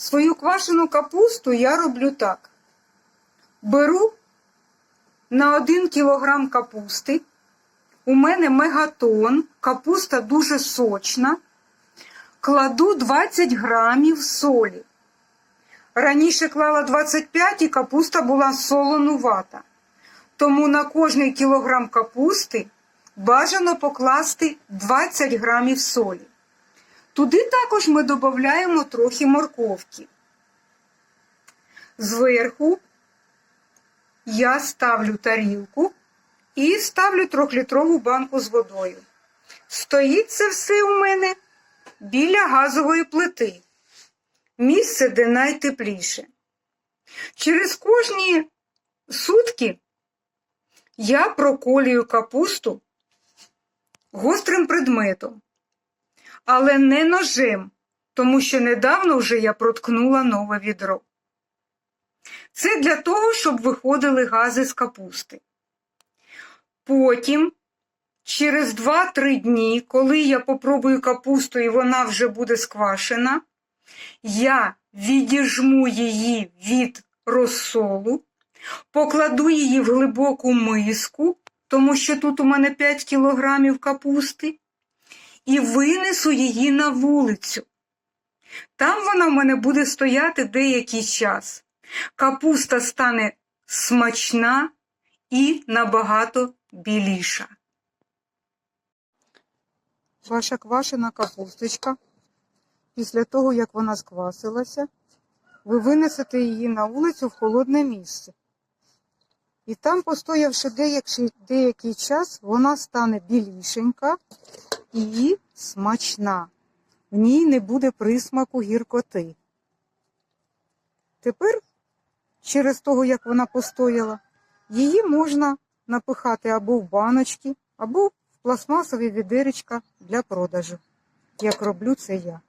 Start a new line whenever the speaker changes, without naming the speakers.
Свою квашену капусту я роблю так. Беру на 1 кілограм капусти. У мене мегатон, капуста дуже сочна. Кладу 20 грамів солі. Раніше клала 25 і капуста була солонувата. Тому на кожний кілограм капусти бажано покласти 20 грамів солі. Туди також ми додаємо трохи морковки. Зверху я ставлю тарілку і ставлю трьохлітрову банку з водою. Стоїть це все у мене біля газової плити. Місце, де найтепліше. Через кожні сутки я проколюю капусту гострим предметом, але не ножем, тому що недавно вже я проткнула нове відро. Це для того, щоб виходили гази з капусти. Потім, через 2-3 дні, коли я попробую капусту і вона вже буде сквашена, я відіжму її від розсолу, покладу її в глибоку миску, тому що тут у мене 5 кілограмів капусти, і винесу її на вулицю. Там вона в мене буде стояти деякий час. Капуста стане смачна і набагато біліша. Ваша квашена капусточка, після того, як вона сквасилася, ви винесете її на вулицю в холодне місце. І там, постоявши деякий, час, вона стане білішенька і смачна. В ній не буде присмаку гіркоти. Тепер, через того, як вона постояла, її можна напихати або в баночки, або в пластмасові відеречка для продажу, як роблю це я.